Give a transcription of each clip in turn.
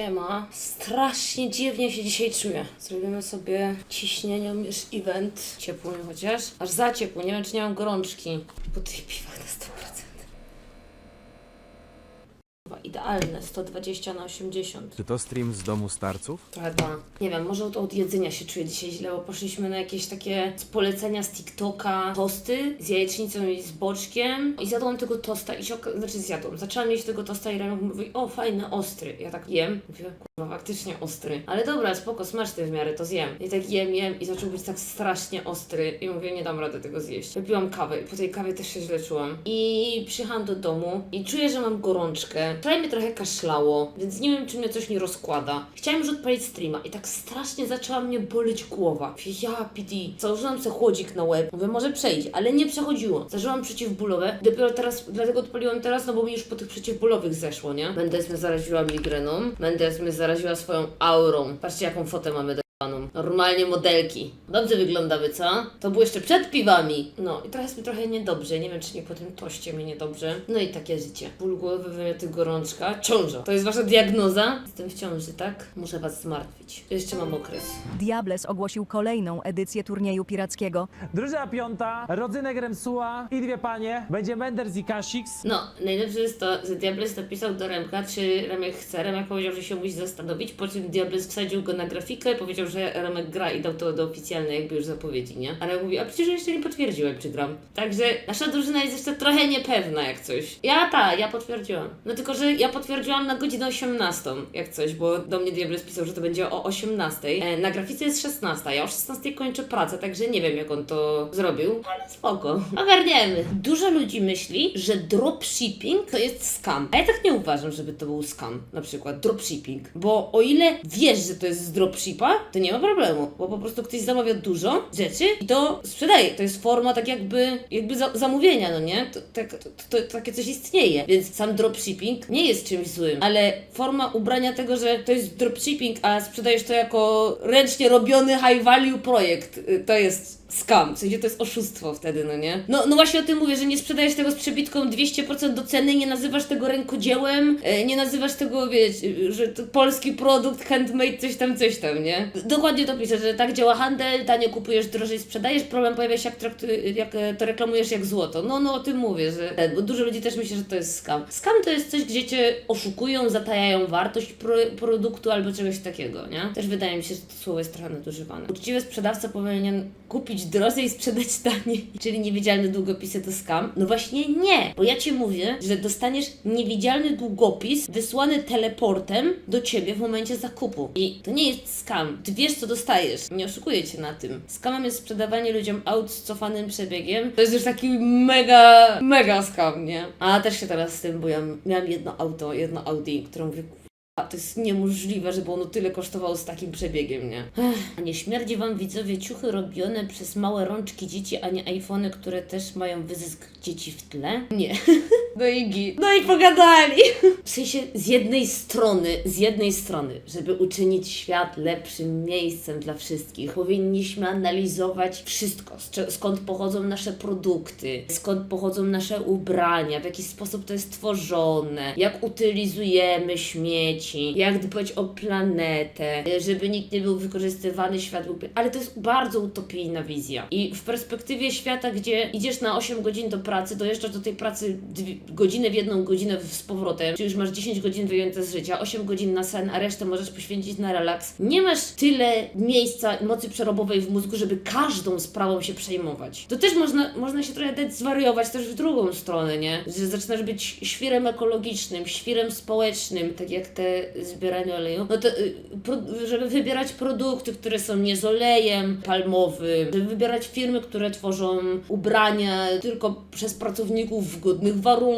Siema. Strasznie dziwnie się dzisiaj czuję. Zrobimy sobie ciśnienią już event. Ciepło chociaż. Aż za ciepło. Nie wiem, czy nie mam gorączki. Po tych piwach na 100%. Chyba Idealne. 120 na 80. Czy to stream z domu starców? Trochę da. Nie wiem, może to od jedzenia się czuję dzisiaj źle, bo poszliśmy na jakieś takie z polecenia z TikToka tosty z jajecznicą i z boczkiem i zjadłam tego tosta i się znaczy zjadłam. Zaczęłam jeść tego tosta i Remek mówi, o fajny, ostry. Ja tak jem. Mówię, kurwa, faktycznie ostry. Ale dobra, spoko, smaczny w miarę, to zjem. I tak jem, jem i zaczął być tak strasznie ostry i mówię, nie dam rady tego zjeść. Wypiłam kawę i po tej kawie też się źle czułam. I przyjechałam do domu i czuję, że mam gorączkę. Wczoraj mnie trochę kaszlało, więc nie wiem, czy mnie coś nie rozkłada. Chciałam już odpalić streama i tak strasznie zaczęła mnie boleć głowa. Ja, PD, założyłam sobie chłodzik na łeb. Mówię, może przejść, ale nie przechodziło. Zażyłam przeciwbólowe. Dopiero teraz, dlatego odpaliłam teraz, no bo mi już po tych przeciwbólowych zeszło, nie? Mendes mnie zaraziła migreną. Mendes mnie zaraziła swoją aurą. Patrzcie, jaką fotę mamy do. Normalnie modelki. Dobrze wyglądamy, co? To było jeszcze przed piwami. No i teraz mi trochę niedobrze. Nie wiem, czy nie po tym toście mi niedobrze. No i takie życie. Ból głowy, wymioty, gorączka. Ciąża. To jest wasza diagnoza? Jestem w ciąży, tak? Muszę was zmartwić. Jeszcze mam okres. Diables ogłosił kolejną edycję turnieju pirackiego. Drużyna piąta, rodzynek Remsuła i dwie panie. Będzie Menders i Kasix. No, najlepsze jest to, że Diables napisał do Remka, czy Remek chce. Remek powiedział, że się musi zastanowić, po czym Diables wsadził go na grafikę, powiedział, że Remek gra i dał to do oficjalnej jakby już zapowiedzi, nie? A Remek mówi, a przecież jeszcze nie potwierdziłem, czy gram. Także nasza drużyna jest jeszcze trochę niepewna, jak coś. Ja ta, ja potwierdziłam. No tylko, że ja potwierdziłam na godzinę 18, jak coś, bo do mnie Diables pisał, że to będzie o 18. E, na grafice jest 16, ja o 16 kończę pracę, także nie wiem, jak on to zrobił, ale spoko. Ogarniemy. Dużo ludzi myśli, że dropshipping to jest scam. A ja tak nie uważam, żeby to był scam, na przykład dropshipping. Bo o ile wiesz, że to jest z dropshipa, to nie ma problemu, bo po prostu ktoś zamawia dużo rzeczy i to sprzedaje. To jest forma tak jakby, jakby za, zamówienia, no nie? To, tak, to, to, takie coś istnieje. Więc sam dropshipping nie jest czymś złym, ale forma ubrania tego, że to jest dropshipping, a sprzedajesz to jako ręcznie robiony high value projekt, y, to jest scam, w sensie to jest oszustwo wtedy, no nie? No, no właśnie o tym mówię, że nie sprzedajesz tego z przebitką 200% do ceny, nie nazywasz tego rękodziełem, e, nie nazywasz tego, wiesz, y, że to polski produkt, handmade, coś tam, coś tam, nie? Dokładnie to pisze, że tak działa handel, tanie kupujesz, drożej sprzedajesz, problem pojawia się jak, traktu- jak e, to reklamujesz jak złoto. No, no o tym mówię, że e, bo dużo ludzi też myśli, że to jest scam. Scam to jest coś, gdzie cię oszukują, zatajają wartość pro produktu albo czegoś takiego, nie? Też wydaje mi się, że to słowo jest trochę nadużywane. Uczciwy sprzedawca powinien kupić drożej i sprzedać taniej, czyli niewidzialne długopisy to scam? No właśnie nie, bo ja Ci mówię, że dostaniesz niewidzialny długopis wysłany teleportem do Ciebie w momencie zakupu. I to nie jest scam. Ty wiesz, co dostajesz. Nie oszukuję Cię na tym. Scamem jest sprzedawanie ludziom aut z cofanym przebiegiem. To jest już taki mega, mega scam, nie? A też się teraz z tym bujam. Miałam jedno auto, jedno Audi, które mówię, a to jest niemożliwe, żeby ono tyle kosztowało z takim przebiegiem, nie? Ech, a nie śmierdzi wam widzowie ciuchy robione przez małe rączki dzieci, a nie iPhony, które też mają wyzysk dzieci w tle? Nie. No i git. No i pogadali. W sensie z jednej strony, z jednej strony, żeby uczynić świat lepszym miejscem dla wszystkich, powinniśmy analizować wszystko, skąd pochodzą nasze produkty, skąd pochodzą nasze ubrania, w jaki sposób to jest tworzone, jak utylizujemy śmieci, jak dbać o planetę, żeby nikt nie był wykorzystywany, świat był... Ale to jest bardzo utopijna wizja. I w perspektywie świata, gdzie idziesz na 8 godzin do pracy, dojeżdżasz do tej pracy godzinę w jedną godzinę z powrotem, czy już masz 10 godzin wyjęte z życia, 8 godzin na sen, a resztę możesz poświęcić na relaks. Nie masz tyle miejsca, mocy przerobowej w mózgu, żeby każdą sprawą się przejmować. To też można, można się trochę dać zwariować też w drugą stronę, nie? Że zaczynasz być świrem ekologicznym, świrem społecznym, tak jak te zbieranie oleju. No to, y, żeby wybierać produkty, które są nie z olejem palmowym, żeby wybierać firmy, które tworzą ubrania tylko przez pracowników w godnych warunkach,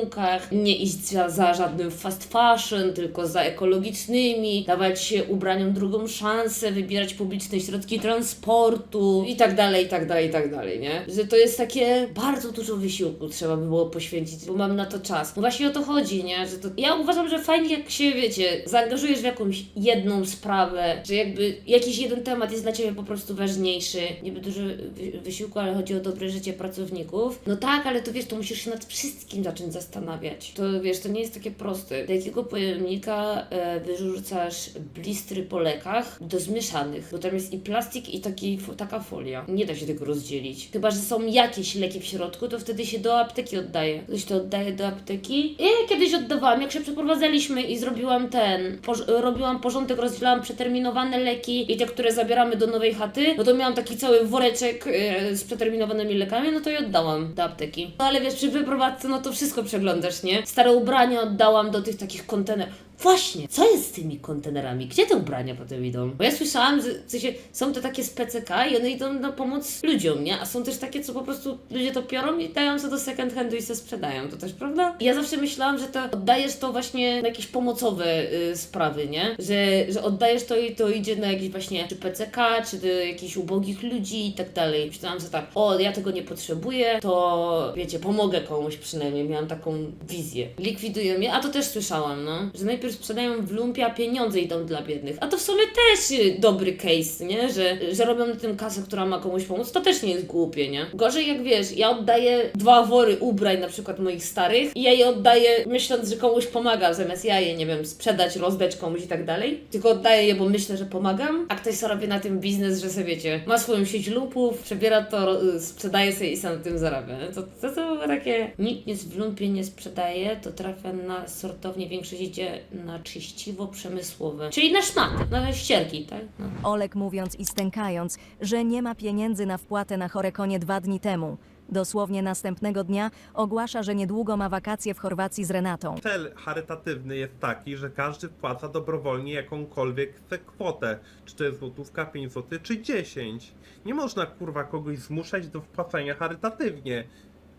nie iść za, za żadnym fast fashion, tylko za ekologicznymi, dawać się ubraniom drugą szansę, wybierać publiczne środki transportu i tak dalej, i tak dalej, i tak dalej, nie? Że to jest takie bardzo dużo wysiłku trzeba by było poświęcić, bo mam na to czas. No właśnie o to chodzi, nie? Że to... Ja uważam, że fajnie jak się, wiecie, zaangażujesz w jakąś jedną sprawę, że jakby jakiś jeden temat jest dla Ciebie po prostu ważniejszy, niby dużo wy- wysiłku, ale chodzi o dobre życie pracowników. No tak, ale to wiesz, to musisz się nad wszystkim zacząć zastanawiać. To wiesz, to nie jest takie proste. Do jakiego pojemnika e, wyrzucasz blistry po lekach do zmieszanych? Bo tam jest i plastik, i taki, taka folia. Nie da się tego rozdzielić. Chyba, że są jakieś leki w środku, to wtedy się do apteki oddaje. Ktoś to oddaje do apteki. Ja kiedyś oddawałam, jak się przeprowadzaliśmy i zrobiłam ten, robiłam porządek, rozdzielałam przeterminowane leki i te, które zabieramy do nowej chaty, no to miałam taki cały woreczek e, z przeterminowanymi lekami, no to je oddałam do apteki. No ale wiesz, przy wyprowadzce, no to wszystko przeglądasz, nie? Stare ubrania oddałam do tych takich kontenerów. Właśnie, co jest z tymi kontenerami? Gdzie te ubrania potem idą? Bo ja słyszałam, że w sensie, są to takie z PCK i one idą na pomoc ludziom, nie? A są też takie, co po prostu ludzie to piorą i dają sobie do second handu i se sprzedają. To też prawda? I ja zawsze myślałam, że to oddajesz to właśnie na jakieś pomocowe y, sprawy, nie? Że, że oddajesz to i to idzie na jakieś właśnie czy PCK, czy do jakichś ubogich ludzi i tak dalej. Myślałam, że tak, o, ja tego nie potrzebuję, to wiecie, pomogę komuś przynajmniej. Miałam taką wizję. Likwidują je, a to też słyszałam, no. Że najpierw sprzedają w lumpie, a pieniądze idą dla biednych. A to w sumie też y, dobry case, nie? Że, że robią na tym kasę, która ma komuś pomóc. To też nie jest głupie, nie? Gorzej jak wiesz, ja oddaję dwa wory ubrań na przykład moich starych i ja je oddaję myśląc, że komuś pomagam, zamiast ja je, nie wiem, sprzedać, rozdać komuś i tak dalej. Tylko oddaję je, bo myślę, że pomagam, a ktoś sobie robi na tym biznes, że sobie wiecie, ma swoją sieć lumpów, przebiera to, y, sprzedaje sobie i sam na tym zarabia. To, to, to takie, nikt nic w lumpie nie sprzedaje, to trafia na sortownię, większość idzie na czyściwo przemysłowe, czyli na szmaty, na ścierki, tak? No. Olek mówiąc i stękając, że nie ma pieniędzy na wpłatę na chore konie dwa dni temu. Dosłownie następnego dnia ogłasza, że niedługo ma wakacje w Chorwacji z Renatą. Cel charytatywny jest taki, że każdy wpłaca dobrowolnie jakąkolwiek kwotę. Czy to jest złotówka, 5 zł, czy 10. Nie można kurwa kogoś zmuszać do wpłacania charytatywnie.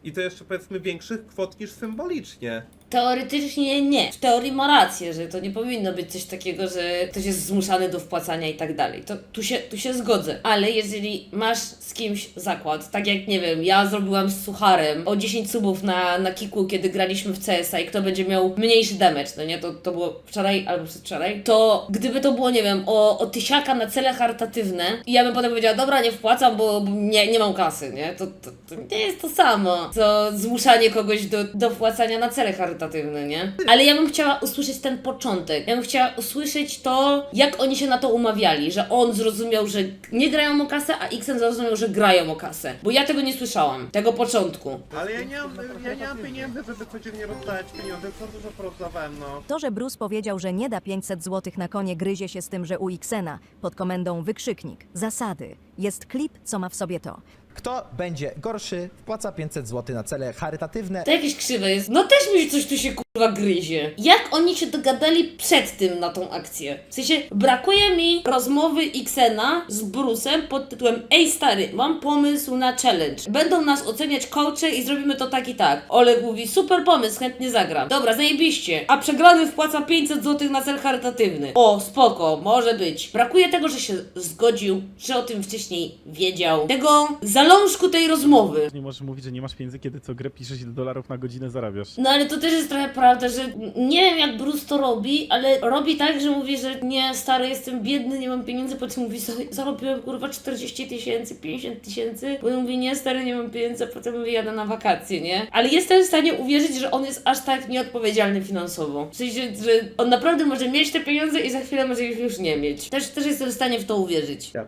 I to jeszcze powiedzmy większych kwot niż symbolicznie. Teoretycznie nie. W teorii ma rację, że to nie powinno być coś takiego, że ktoś jest zmuszany do wpłacania i tak dalej. To tu się, tu się zgodzę. Ale jeżeli masz z kimś zakład, tak jak nie wiem, ja zrobiłam z Sucharem o 10 subów na, na kiku, kiedy graliśmy w CS-a i kto będzie miał mniejszy damage, no nie, to, to było wczoraj albo przedwczoraj, to gdyby to było, nie wiem, o, o tysiaka na cele charytatywne i ja bym potem powiedziała, dobra, nie wpłacam, bo nie, nie mam kasy, nie, to, to, to nie jest to samo, co zmuszanie kogoś do, do wpłacania na cele charytatywne, nie? Ale ja bym chciała usłyszeć ten początek. Ja bym chciała usłyszeć to, jak oni się na to umawiali, że on zrozumiał, że nie grają o kasę, a Xen zrozumiał, że grają o kasę. Bo ja tego nie słyszałam, tego początku. Ale ja nie mam, ja nie mam pieniędzy, żeby codziennie rozdawać pieniądze. Co dużo rozdawałem, no. To, że Bruce powiedział, że nie da 500 zł na konie, gryzie się z tym, że u Xena pod komendą wykrzyknik zasady jest klip, co ma w sobie to. Kto będzie gorszy, wpłaca 500 zł na cele charytatywne. To jakieś krzywe jest. No też mi coś tu się kurwa gryzie. Jak oni się dogadali przed tym na tą akcję? W sensie, brakuje mi rozmowy Xena z Brusem pod tytułem Ej stary, mam pomysł na challenge. Będą nas oceniać coache i zrobimy to tak i tak. Oleg mówi, super pomysł, chętnie zagram. Dobra, zajebiście. A przegrany wpłaca 500 zł na cel charytatywny. O, spoko, może być. Brakuje tego, że się zgodził, że o tym wcześniej wiedział. Tego zalążku tej rozmowy. Nie możesz mówić, że nie masz pieniędzy, kiedy co grę piszesz ile dolarów na godzinę zarabiasz. No ale to też jest trochę prawda, że nie wiem jak Bruce to robi, ale robi tak, że mówi, że nie, stary, jestem biedny, nie mam pieniędzy, potem mówi, "Za- zarobiłem kurwa 40 tysięcy, 50 tysięcy, potem mówi, nie, stary, nie mam pieniędzy, a potem mówi, jadę na wakacje, nie? Ale jestem w stanie uwierzyć, że on jest aż tak nieodpowiedzialny finansowo. W sensie, że on naprawdę może mieć te pieniądze i za chwilę może ich już nie mieć. Też, też jestem w stanie w to uwierzyć. Ja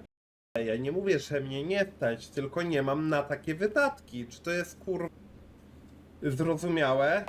nie mówię, że mnie nie stać, tylko nie mam na takie wydatki. Czy to jest kur... zrozumiałe?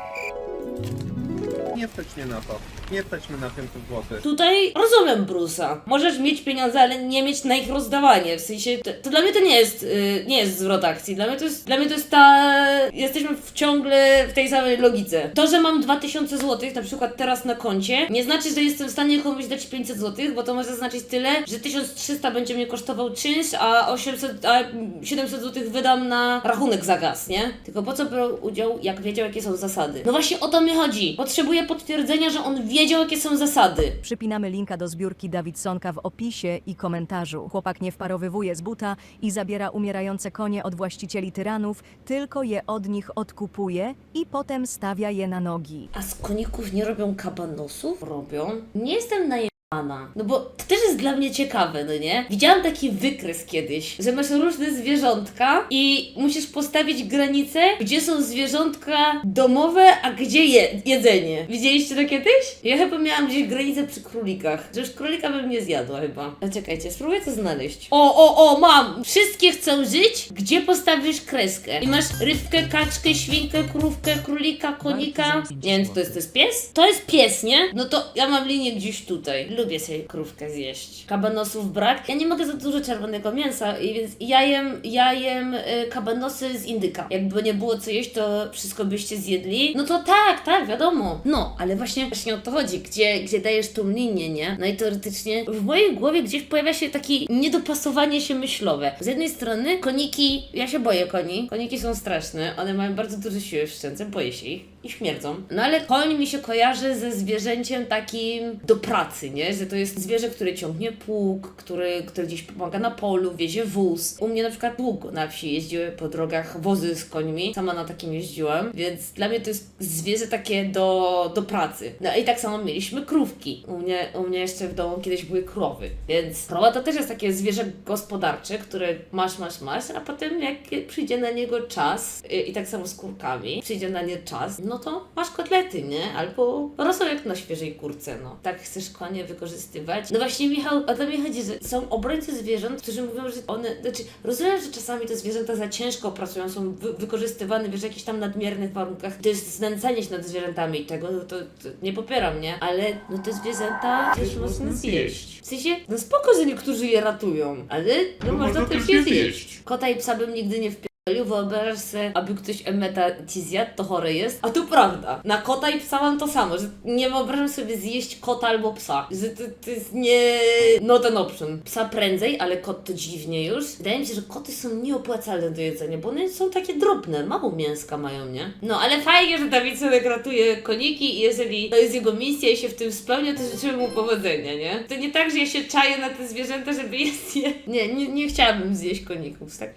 Nie stać mnie na to. Nie stać mnie na 500 zł. Tutaj rozumiem Bruce'a. Możesz mieć pieniądze, ale nie mieć na ich rozdawanie. W sensie, to, to dla mnie to nie jest, y, nie jest zwrot akcji. Dla mnie to jest, dla mnie to jest ta... Jesteśmy w ciągle w tej samej logice. To, że mam 2000 zł, na przykład teraz na koncie, nie znaczy, że jestem w stanie komuś dać 500 zł, bo to może znaczyć tyle, że 1300 będzie mnie kosztował czynsz, a 800, a 700 zł wydam na rachunek za gaz, nie? Tylko po co brał udział, jak wiedział, jakie są zasady? No właśnie o to mi chodzi. Potrzebuję potwierdzenia, że on wiedział, jakie są zasady. Przypinamy linka do zbiórki Dawidsonka w opisie i komentarzu. Chłopak nie wparowywuje z buta i zabiera umierające konie od właścicieli tyranów, tylko je od nich odkupuje i potem stawia je na nogi. A z koników nie robią kabanosów? Robią. Nie jestem najem Ana. No bo to też jest dla mnie ciekawe, no nie? Widziałam taki wykres kiedyś, że masz różne zwierzątka i musisz postawić granicę, gdzie są zwierzątka domowe, a gdzie je jedzenie. Widzieliście to kiedyś? Ja chyba miałam gdzieś granicę przy królikach. Że już królika bym nie zjadła chyba. A czekajcie, spróbuję to znaleźć. O, o, o, mam! Wszystkie chcą żyć, gdzie postawisz kreskę. I masz rybkę, kaczkę, świnkę, krówkę, królika, konika. Nie wiem, co to jest, to jest pies? To jest pies, nie? No to ja mam linię gdzieś tutaj. Lubię sobie krówkę zjeść. Kabanosów brak. Ja nie mogę za dużo czerwonego mięsa, i więc ja jem, ja jem y, kabanosy z indyka. Jakby nie było co jeść, to wszystko byście zjedli. No to tak, tak, wiadomo. No, ale właśnie, właśnie o to chodzi, gdzie, gdzie dajesz tą linię, nie? No i teoretycznie w mojej głowie gdzieś pojawia się takie niedopasowanie się myślowe. Z jednej strony koniki, ja się boję koni. Koniki są straszne, one mają bardzo dużo siły w szczęce, boję się ich i śmierdzą. No ale koń mi się kojarzy ze zwierzęciem takim do pracy, nie? Że to jest zwierzę, które ciągnie pług, który, który gdzieś pomaga na polu, wiezie wóz. U mnie na przykład długo na wsi jeździły po drogach wozy z końmi. Sama na takim jeździłam, więc dla mnie to jest zwierzę takie do, do pracy. No i tak samo mieliśmy krówki. U mnie, u mnie jeszcze w domu kiedyś były krowy, więc krowa to też jest takie zwierzę gospodarcze, które masz, masz, masz, a potem jak przyjdzie na niego czas y, i tak samo z kurkami, przyjdzie na nie czas, no to masz kotlety, nie? Albo rosołek na świeżej kurce, no. Tak chcesz konie wykorzystywać. No właśnie Michał, o to mi chodzi, że są obrońcy zwierząt, którzy mówią, że one, znaczy rozumiem, że czasami te zwierzęta za ciężko pracują, są wy wykorzystywane wiesz, w jakichś tam nadmiernych warunkach. To jest znęcanie się nad zwierzętami i tego, no to, to nie popieram, nie? Ale no te zwierzęta też można zjeść. W sensie, no spoko, że niektórzy je ratują, ale no, można też je zjeść. Kota i psa bym nigdy nie wpierdolił. Wyobrażasz sobie, aby ktoś emeta ci zjadł, to chore jest. A to prawda. Na kota i psa mam to samo, że nie wyobrażam sobie zjeść kota albo psa. Że to, to jest nie... no ten option. Psa prędzej, ale kot to dziwnie już. Wydaje mi się, że koty są nieopłacalne do jedzenia, bo one są takie drobne, mało mięska mają, nie? No, ale fajnie, że Dawid sobie ratuje koniki i jeżeli to jest jego misja i się w tym spełnia, to życzymy mu powodzenia, nie? To nie tak, że ja się czaję na te zwierzęta, żeby je zjeść. Nie, nie, nie chciałabym zjeść koników, tak?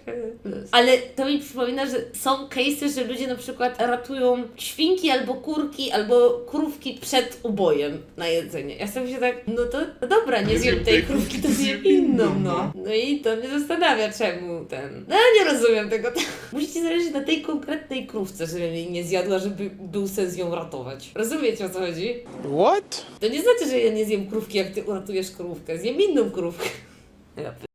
Ale to mi przypomina, że są case'y, że ludzie na przykład ratują świnki albo kurki albo krówki przed ubojem na jedzenie. Ja sobie się tak, no to no dobra, nie zjem tej krówki, to zjem inną, no. No i to mnie zastanawia, czemu ten... No ja nie rozumiem tego. Musicie zależeć na tej konkretnej krówce, żeby jej nie zjadła, żeby był sens ją ratować. Rozumiecie o co chodzi? What? To nie znaczy, że ja nie zjem krówki, jak ty uratujesz krówkę. Zjem inną krówkę. Ja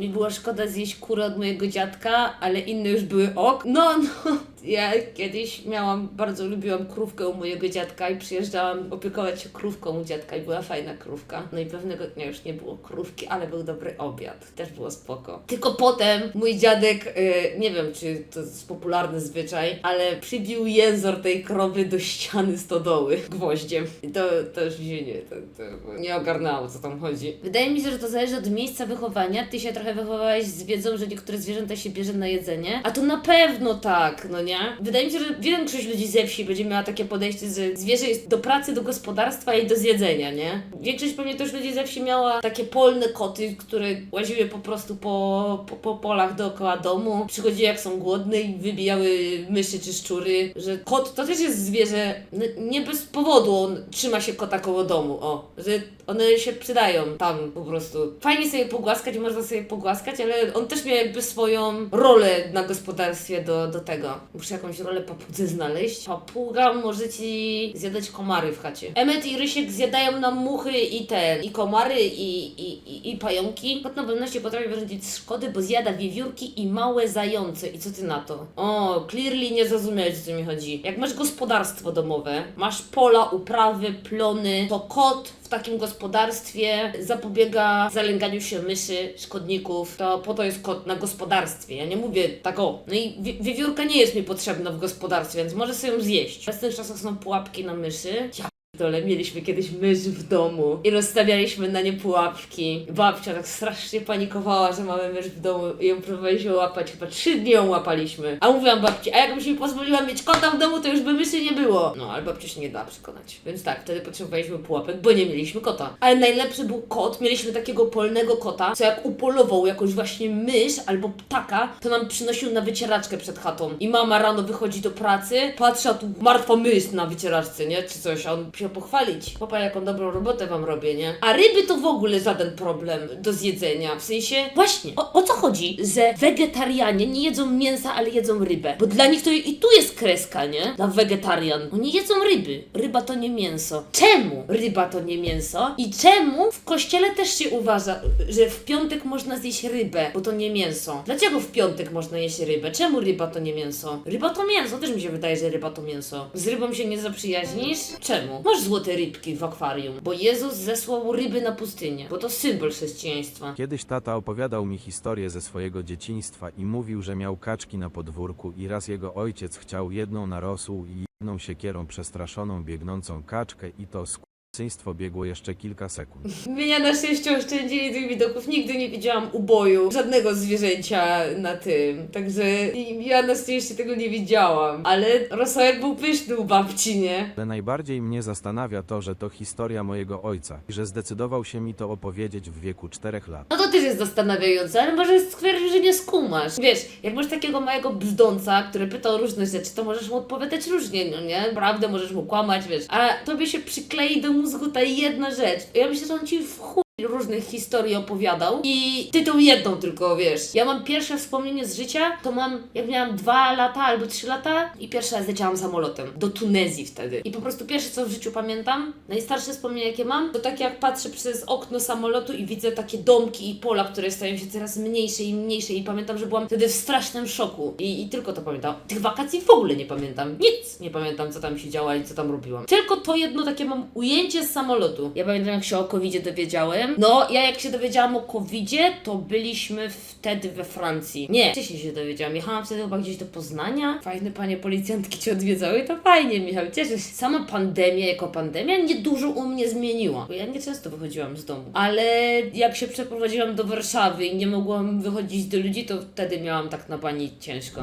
mi było szkoda zjeść kurę od mojego dziadka, ale inne już były ok. No, no. Ja kiedyś miałam, bardzo lubiłam krówkę u mojego dziadka i przyjeżdżałam opiekować się krówką u dziadka i była fajna krówka. No i pewnego dnia już nie było krówki, ale był dobry obiad. Też było spoko. Tylko potem mój dziadek, y, nie wiem czy to jest popularny zwyczaj, ale przybił jęzor tej krowy do ściany stodoły gwoździem. I to, to już się nie, to, to nie ogarnęło, co tam chodzi. Wydaje mi się, że to zależy od miejsca wychowania. Ty się trochę wychowałeś z wiedzą, że niektóre zwierzęta się bierze na jedzenie, a to na pewno tak, no nie? Wydaje mi się, że większość ludzi ze wsi będzie miała takie podejście, że zwierzę jest do pracy, do gospodarstwa i do zjedzenia, nie? Większość pewnie też ludzi ze wsi miała takie polne koty, które łaziły po prostu po, po, po polach dookoła domu, przychodziły jak są głodne i wybijały myszy czy szczury, że kot to też jest zwierzę, no, nie bez powodu on trzyma się kota koło domu, o, że one się przydają tam po prostu. Fajnie sobie pogłaskać, można sobie pogłaskać, ale on też miał jakby swoją rolę na gospodarstwie do, do tego. Muszę jakąś rolę papudze znaleźć. Papuga może ci zjadać komary w chacie. Emet i Rysiek zjadają nam muchy i ten, i komary, i, i, i, i pająki. Kot na potrafi wyrządzić szkody, bo zjada wiewiórki i małe zające. I co ty na to? O, clearly nie zrozumiałeś, o co mi chodzi. Jak masz gospodarstwo domowe, masz pola, uprawy, plony, to kot takim gospodarstwie zapobiega zalęganiu się myszy, szkodników. To po to jest kot na gospodarstwie. Ja nie mówię tak o. No i wie- wiewiórka nie jest mi potrzebna w gospodarstwie, więc może sobie ją zjeść. W tych czasach są pułapki na myszy. Ja dole mieliśmy kiedyś mysz w domu i rozstawialiśmy na nie pułapki. Babcia tak strasznie panikowała, że mamy mysz w domu i ją próbowaliśmy łapać. Chyba trzy dni ją łapaliśmy. A mówiłam babci, a jakbyś mi pozwoliła mieć kota w domu, to już by myszy nie było. No, ale babcia się nie da przekonać. Więc tak, wtedy potrzebowaliśmy pułapek, bo nie mieliśmy kota. Ale najlepszy był kot. Mieliśmy takiego polnego kota, co jak upolował jakąś właśnie mysz albo ptaka, to nam przynosił na wycieraczkę przed chatą. I mama rano wychodzi do pracy, patrzy, a tu martwa mysz na wycieraczce, nie? Czy coś, a on się pochwalić. Popa, jaką dobrą robotę wam robię, nie? A ryby to w ogóle żaden problem do zjedzenia. W sensie, właśnie, o, o co chodzi? Że wegetarianie nie jedzą mięsa, ale jedzą rybę. Bo dla nich to i tu jest kreska, nie? Dla wegetarian. Oni jedzą ryby. Ryba to nie mięso. Czemu ryba to nie mięso? I czemu w kościele też się uważa, że w piątek można zjeść rybę, bo to nie mięso? Dlaczego w piątek można jeść rybę? Czemu ryba to nie mięso? Ryba to mięso, też mi się wydaje, że ryba to mięso. Z rybą się nie zaprzyjaźnisz? Czemu? Masz złote rybki w akwarium, bo Jezus zesłał ryby na pustynię, bo to symbol chrześcijaństwa. Kiedyś tata opowiadał mi historię ze swojego dzieciństwa i mówił, że miał kaczki na podwórku i raz jego ojciec chciał jedną na rosół i jedną siekierą przestraszoną biegnącą kaczkę i to skurczyństwo biegło jeszcze kilka sekund. Mnie na szczęście oszczędzili tych widoków. Nigdy nie widziałam uboju żadnego zwierzęcia na tym. Także ja na szczęście tego nie widziałam. Ale rosołek był pyszny u babci, nie? Ale najbardziej mnie zastanawia to, że to historia mojego ojca i że zdecydował się mi to opowiedzieć w wieku czterech lat. No to też jest zastanawiające, ale może stwierdzić, że nie skumasz. Wiesz, jak masz takiego małego brzdąca, który pyta o różne rzeczy, to możesz mu odpowiadać różnie, no nie? Prawdę możesz mu kłamać, wiesz. A tobie się przyklei do mózgu ta jedna rzecz. Ja myślę, że on ci w chuj różnych historii opowiadał i ty tą jedną tylko, wiesz. Ja mam pierwsze wspomnienie z życia, to mam, jak miałam dwa lata albo trzy lata i pierwszy raz leciałam samolotem do Tunezji wtedy. I po prostu pierwsze, co w życiu pamiętam, najstarsze wspomnienie, jakie mam, to takie jak patrzę przez okno samolotu i widzę takie domki i pola, które stają się coraz mniejsze i mniejsze i pamiętam, że byłam wtedy w strasznym szoku i, i tylko to pamiętam. Tych wakacji w ogóle nie pamiętam. Nic nie pamiętam, co tam się działo i co tam robiłam. Tylko to jedno takie mam ujęcie z samolotu. Ja pamiętam, jak się o covid dowiedziałem. No, ja jak się dowiedziałam o covidzie, to byliśmy wtedy we Francji. Nie, wcześniej się dowiedziałam. Jechałam wtedy chyba gdzieś do Poznania. Fajne panie policjantki cię odwiedzały, to fajnie, Michał, cieszę się. Sama pandemia jako pandemia niedużo u mnie zmieniła, bo ja nie często wychodziłam z domu. Ale jak się przeprowadziłam do Warszawy i nie mogłam wychodzić do ludzi, to wtedy miałam tak na pani ciężko.